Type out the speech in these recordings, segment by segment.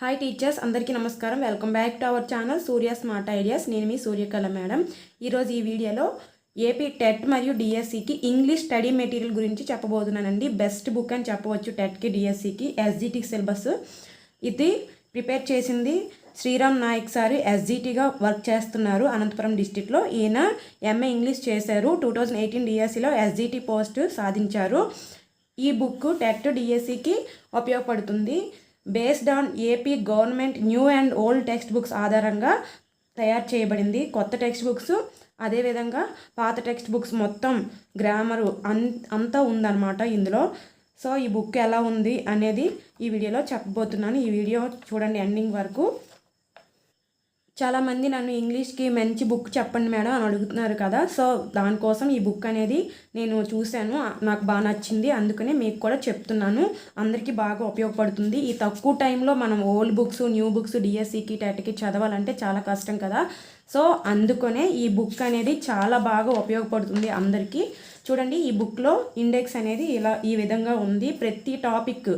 Hi teachers అందరికీ నమస్కారం. Welcome back to our channel Surya smart ideas నేను మీ సూర్యకళ మేడం. ఈరోజు ఈ వీడియోలో ఏపీ టెట్ మరియు డిఎస్సికి ఇంగ్లీష్ స్టడీ మెటీరియల్ గురించి చెప్పబోతున్నానండి. బెస్ట్ బుక్ అని చెప్పవచ్చు టెట్కి డిఎస్సికి ఎస్జిటి సిలబస్ ఇది ప్రిపేర్ చేసింది శ్రీరామ్ నాయక్ సార్. ఎస్జిటిగా వర్క్ చేస్తున్నారు అనంతపురం డిస్టిక్లో ఈయన ఎంఏ ఇంగ్లీష్ చేశారు. టూ థౌజండ్ ఎయిటీన్ డిఎస్సిలో ఎస్జిటి పోస్ట్ సాధించారు. ఈ బుక్ టెట్ డిఎస్సికి ఉపయోగపడుతుంది. Based on AP government new and old text books ఆధారంగా తయారు చేయబడింది. కొత్త టెక్స్ట్ బుక్స్ అదేవిధంగా పాత టెక్స్ట్ బుక్స్ మొత్తం గ్రామరు అన్ అంతా ఉందన్నమాట ఇందులో. సో ఈ బుక్ ఎలా ఉంది అనేది ఈ వీడియోలో చెప్పబోతున్నాను. ఈ వీడియో చూడండి ఎండింగ్ వరకు. చాలామంది నన్ను ఇంగ్లీష్కి మంచి బుక్ చెప్పండి మేడం అని అడుగుతున్నారు కదా. సో దానికోసం ఈ బుక్ అనేది నేను చూశాను. నాకు బాగా నచ్చింది. అందుకనే మీకు కూడా చెప్తున్నాను. అందరికీ బాగా ఉపయోగపడుతుంది. ఈ తక్కువ టైంలో మనం ఓల్డ్ బుక్స్ న్యూ బుక్స్ డిఎస్సికి టెట్కి చదవాలంటే చాలా కష్టం కదా. సో అందుకనే ఈ బుక్ అనేది చాలా బాగా ఉపయోగపడుతుంది అందరికీ. చూడండి ఈ బుక్లో ఇండెక్స్ అనేది ఇలా ఈ విధంగా ఉంది. ప్రతి టాపిక్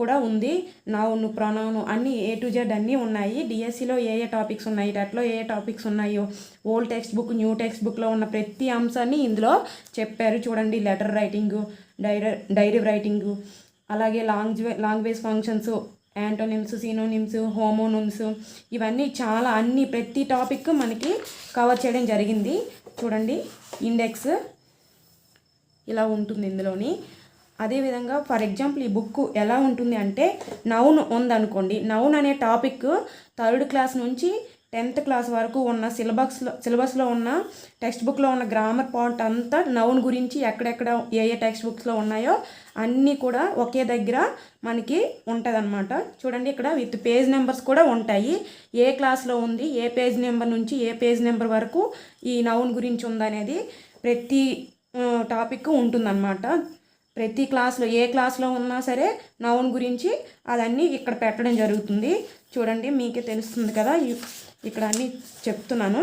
కూడా ఉంది. నౌను ప్రొనౌను అన్ని ఏ టు జెడ్ అన్నీ ఉన్నాయి. డిఎస్సిలో ఏ ఏ టాపిక్స్ ఉన్నాయి టెట్లో ఏ ఏ టాపిక్స్ ఉన్నాయో old text book new text బుక్లో ఉన్న ప్రతి అంశాన్ని ఇందులో చెప్పారు. చూడండి letter writing diary diary writing అలాగే long language functions antonyms synonyms homonyms ఇవన్నీ చాలా అన్ని ప్రతి టాపిక్ మనకి కవర్ చేయడం జరిగింది. చూడండి ఇండెక్స్ ఇలా ఉంటుంది ఇందులోని. అదేవిధంగా ఫర్ ఎగ్జాంపుల్ ఈ బుక్ ఎలా ఉంటుంది అంటే నౌన్ ఉందనుకోండి. నౌన్ అనే టాపిక్ థర్డ్ క్లాస్ నుంచి టెన్త్ క్లాస్ వరకు ఉన్న సిలబస్లో సిలబస్లో ఉన్న టెక్స్ట్ బుక్లో ఉన్న గ్రామర్ పాయింట్ అంతా నౌన్ గురించి ఎక్కడెక్కడ ఏ ఏ టెక్స్ట్ బుక్స్లో ఉన్నాయో అన్నీ కూడా ఒకే దగ్గర మనకి ఉంటుందన్నమాట. చూడండి ఇక్కడ విత్ పేజ్ నెంబర్స్ కూడా ఉంటాయి. ఏ క్లాస్లో ఉంది ఏ పేజ్ నెంబర్ నుంచి ఏ పేజ్ నెంబర్ వరకు ఈ నౌన్ గురించి ఉందనేది ప్రతి టాపిక్ ఉంటుందన్నమాట. ప్రతి క్లాస్లో ఏ క్లాస్లో ఉన్నా సరే నౌన్ గురించి అదన్నీ ఇక్కడ పెట్టడం జరుగుతుంది. చూడండి మీకే తెలుస్తుంది కదా ఇక్కడ అన్నీ చెప్తున్నాను.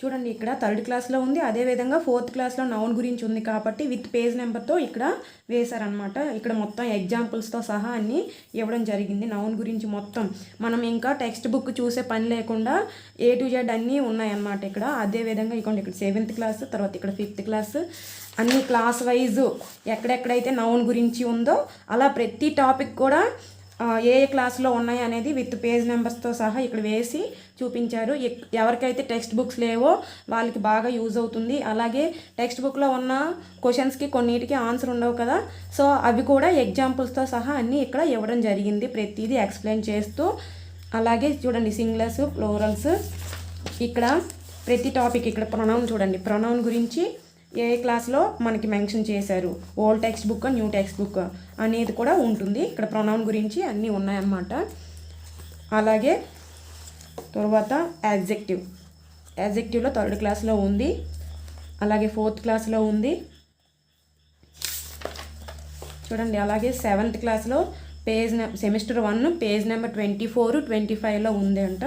చూడండి ఇక్కడ థర్డ్ క్లాస్లో ఉంది. అదేవిధంగా ఫోర్త్ క్లాస్లో నౌన్ గురించి ఉంది కాబట్టి విత్ పేజ్ నెంబర్తో ఇక్కడ వేశారనమాట ఇక్కడ మొత్తం ఎగ్జాంపుల్స్తో సహా అన్నీ ఇవ్వడం జరిగింది నౌన్ గురించి మొత్తం. మనం ఇంకా టెక్స్ట్ బుక్ చూసే పని లేకుండా ఏ టు జెడ్ అన్నీ ఉన్నాయన్నమాట ఇక్కడ. అదేవిధంగా ఇక్కడ ఇక్కడ సెవెంత్ క్లాస్ తర్వాత ఇక్కడ ఫిఫ్త్ క్లాస్ అన్ని క్లాస్ వైజ్ ఎక్కడెక్కడైతే నౌన్ గురించి ఉందో అలా ప్రతి టాపిక్ కూడా ఏ ఏ క్లాస్లో ఉన్నాయి అనేది విత్ పేజ్ నెంబర్స్తో సహా ఇక్కడ వేసి చూపించారు. ఎవరికైతే టెక్స్ట్ బుక్స్ లేవో వాళ్ళకి బాగా యూజ్ అవుతుంది. అలాగే టెక్స్ట్ బుక్లో ఉన్న క్వశ్చన్స్కి కొన్నిటికి ఆన్సర్ ఉండవు కదా. సో అవి కూడా ఎగ్జాంపుల్స్తో సహా అన్నీ ఇక్కడ ఇవ్వడం జరిగింది. ప్రతిదీ ఎక్స్ప్లెయిన్ చేస్తూ అలాగే చూడండి సింగ్లర్స్ ఫ్లోరల్స్ ఇక్కడ ప్రతి టాపిక్ ఇక్కడ ప్రొనౌన్ చూడండి. ప్రొనౌన్ గురించి ఏ క్లాస్లో మనకి మెన్షన్ చేశారు? Old text book new text book అనేది కూడా ఉంటుంది. ఇక్కడ ప్రొనౌన్ గురించి అన్నీ ఉన్నాయన్నమాట. అలాగే తర్వాత యాడ్జెక్టివ్ యాడ్జెక్టివ్లో థర్డ్ క్లాస్లో ఉంది. అలాగే ఫోర్త్ క్లాస్లో ఉంది. చూడండి అలాగే సెవెంత్ క్లాస్లో page semester one page number twenty four twenty ఫైవ్లో ఉంది అంట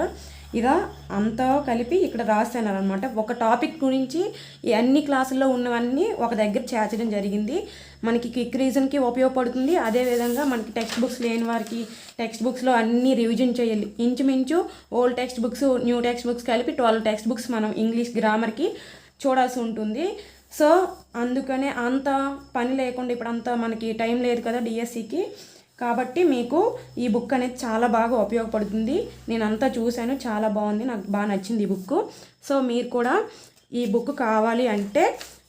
ఇదా అంతా కలిపి ఇక్కడ రాస్తున్నారు అనమాట ఒక టాపిక్ గురించి అన్ని క్లాసుల్లో ఉన్నవన్నీ ఒక దగ్గర చేర్చడం జరిగింది. మనకి క్విక్ రీజన్కి ఉపయోగపడుతుంది. అదేవిధంగా మనకి టెక్స్ట్ బుక్స్ లేని వారికి టెక్స్ట్ బుక్స్లో అన్ని రివిజన్ చేయాలి. ఇంచుమించు old text books new text books కలిపి ట్వెల్వ్ టెక్స్ట్ బుక్స్ మనం ఇంగ్లీష్ గ్రామర్కి చూడాల్సి ఉంటుంది. సో అందుకనే అంత పని లేకుండా ఇప్పుడు అంత మనకి టైం లేదు కదా డిఎస్సికి. కాబట్టి మీకు ఈ బుక్ అనేది చాలా బాగా ఉపయోగపడుతుంది. నేను అంతా చూశాను చాలా బాగుంది నాకు బాగా నచ్చింది ఈ బుక్ సో మీరు కూడా ఈ బుక్ కావాలి అంటే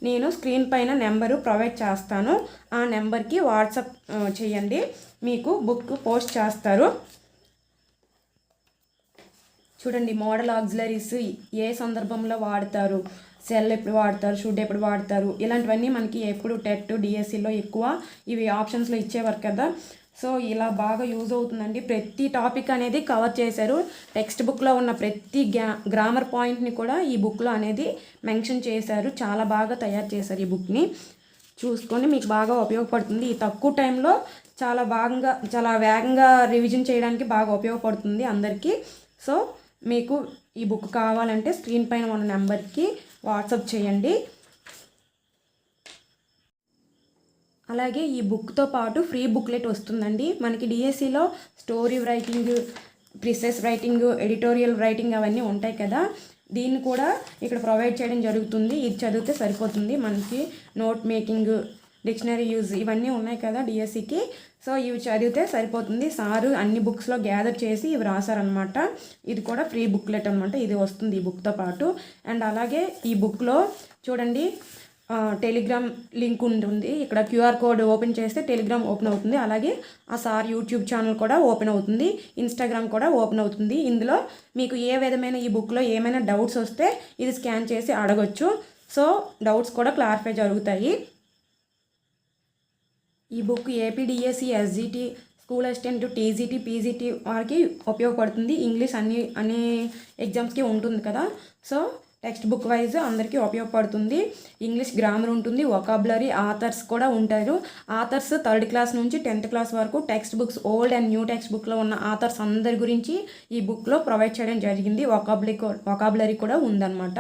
నేను స్క్రీన్ పైన నెంబరు ప్రొవైడ్ చేస్తాను. ఆ నెంబర్కి వాట్సాప్ చేయండి. మీకు బుక్ పోస్ట్ చేస్తారు. చూడండి మోడల్ ఆక్సిలరీస్ ఏ సందర్భంలో వాడతారు? సెల్ ఎప్పుడు వాడతారు షుడ్ ఎప్పుడు వాడతారు ఇలాంటివన్నీ మనకి ఎప్పుడు టెట్ డిఎస్సిలో ఎక్కువ ఇవి ఆప్షన్స్లో ఇచ్చేవారు కదా. సో ఇలా బాగా యూజ్ అవుతుందండి. ప్రతి టాపిక్ అనేది కవర్ చేశారు. టెక్స్ట్ బుక్లో ఉన్న ప్రతి గ్రా గ్రామర్ పాయింట్ని కూడా ఈ బుక్లో అనేది మెన్షన్ చేశారు. చాలా బాగా తయారు చేశారు ఈ బుక్ని. చూసుకొని మీకు బాగా ఉపయోగపడుతుంది. ఈ తక్కువ టైంలో చాలా బాగా చాలా వేగంగా రివిజన్ చేయడానికి బాగా ఉపయోగపడుతుంది అందరికీ. సో మీకు ఈ బుక్ కావాలంటే స్క్రీన్ పైన ఉన్న నెంబర్కి వాట్సప్ చేయండి. అలాగే ఈ బుక్తో పాటు ఫ్రీ బుక్లెట్ వస్తుందండి. మనకి డిఎస్సిలో story writing precis writing editorial writing అవన్నీ ఉంటాయి కదా. దీన్ని కూడా ఇక్కడ ప్రొవైడ్ చేయడం జరుగుతుంది. ఇది చదివితే సరిపోతుంది. మనకి నోట్ మేకింగ్ డిక్షనరీ యూజ్ ఇవన్నీ ఉన్నాయి కదా డిఎస్సికి. సో ఇవి చదివితే సరిపోతుంది. సారు అన్ని బుక్స్లో గ్యాదర్ చేసి ఇవి రాశారనమాట ఇది కూడా ఫ్రీ బుక్లెట్ అనమాట ఇది వస్తుంది ఈ బుక్తో పాటు. అండ్ అలాగే ఈ బుక్లో చూడండి టెలిగ్రామ్ లింక్ ఉంటుంది. ఇక్కడ క్యూఆర్ కోడ్ ఓపెన్ చేస్తే టెలిగ్రామ్ ఓపెన్ అవుతుంది. అలాగే ఆ సార్ యూట్యూబ్ ఛానల్ కూడా ఓపెన్ అవుతుంది. ఇన్స్టాగ్రామ్ కూడా ఓపెన్ అవుతుంది. ఇందులో మీకు ఏ విధమైన ఈ బుక్లో ఏమైనా డౌట్స్ వస్తే ఇది స్కాన్ చేసి అడగొచ్చు. సో డౌట్స్ కూడా క్లారిఫై జరుగుతాయి. ఈ book APDSC SGT school assistant TGT PGT వారికి ఉపయోగపడుతుంది. ఇంగ్లీష్ అన్ని అన్ని ఎగ్జామ్స్కి ఉంటుంది కదా. సో టెక్స్ట్ బుక్ వైజ్ అందరికీ ఉపయోగపడుతుంది. ఇంగ్లీష్ గ్రామర్ ఉంటుంది వొకాబులరీ ఆథర్స్ కూడా ఉంటారు. ఆథర్స్ థర్డ్ క్లాస్ నుంచి టెన్త్ క్లాస్ వరకు text books old and new text బుక్లో ఉన్న ఆథర్స్ అందరి గురించి ఈ బుక్లో ప్రొవైడ్ చేయడం జరిగింది. వొకాబులరీ వొకాబులరీ కూడా ఉందన్నమాట.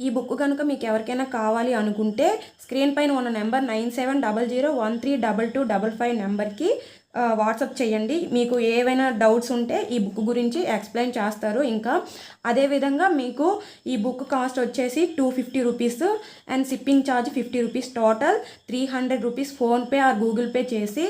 ఈ బుక్ కనుక మీకు ఎవరికైనా కావాలి అనుకుంటే స్క్రీన్ పైన ఉన్న number nine seven double zero one three double two double five నెంబర్కి వాట్సాప్ చేయండి. మీకు ఏవైనా డౌట్స్ ఉంటే ఈ బుక్ గురించి ఎక్స్ప్లెయిన్ చేస్తారు. ఇంకా అదేవిధంగా మీకు ఈ బుక్ కాస్ట్ వచ్చేసి two fifty rupees and shipping charge fifty rupees total three hundred rupees PhonePe or Google Pay చేసి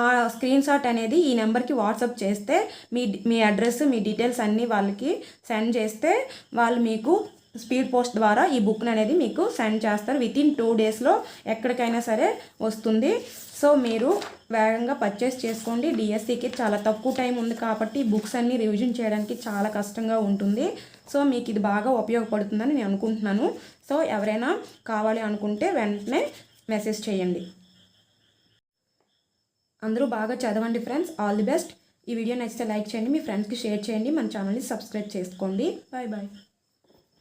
ఆ స్క్రీన్ షాట్ అనేది ఈ నెంబర్కి వాట్సాప్ చేస్తే మీ మీ అడ్రస్ మీ డీటెయిల్స్ అన్నీ వాళ్ళకి సెండ్ చేస్తే వాళ్ళు మీకు స్పీడ్ పోస్ట్ ద్వారా ఈ బుక్ని అనేది మీకు సెండ్ చేస్తారు. వితిన్ టూ డేస్లో ఎక్కడికైనా సరే వస్తుంది. సో మీరు వేగంగా పర్చేస్ చేసుకోండి. డిఎస్సికి చాలా తక్కువ టైం ఉంది కాబట్టి బుక్స్ అన్ని రివిజన్ చేయడానికి చాలా కష్టంగా ఉంటుంది. సో మీకు ఇది బాగా ఉపయోగపడుతుందని నేను అనుకుంటున్నాను. సో ఎవరైనా కావాలి అనుకుంటే వెంటనే మెసేజ్ చేయండి. అందరూ బాగా చదవండి ఫ్రెండ్స్ ఆల్ ది బెస్ట్ ఈ వీడియో నచ్చితే లైక్ చేయండి. మీ ఫ్రెండ్స్కి షేర్ చేయండి. మన ఛానల్ని సబ్స్క్రైబ్ చేసుకోండి. Bye bye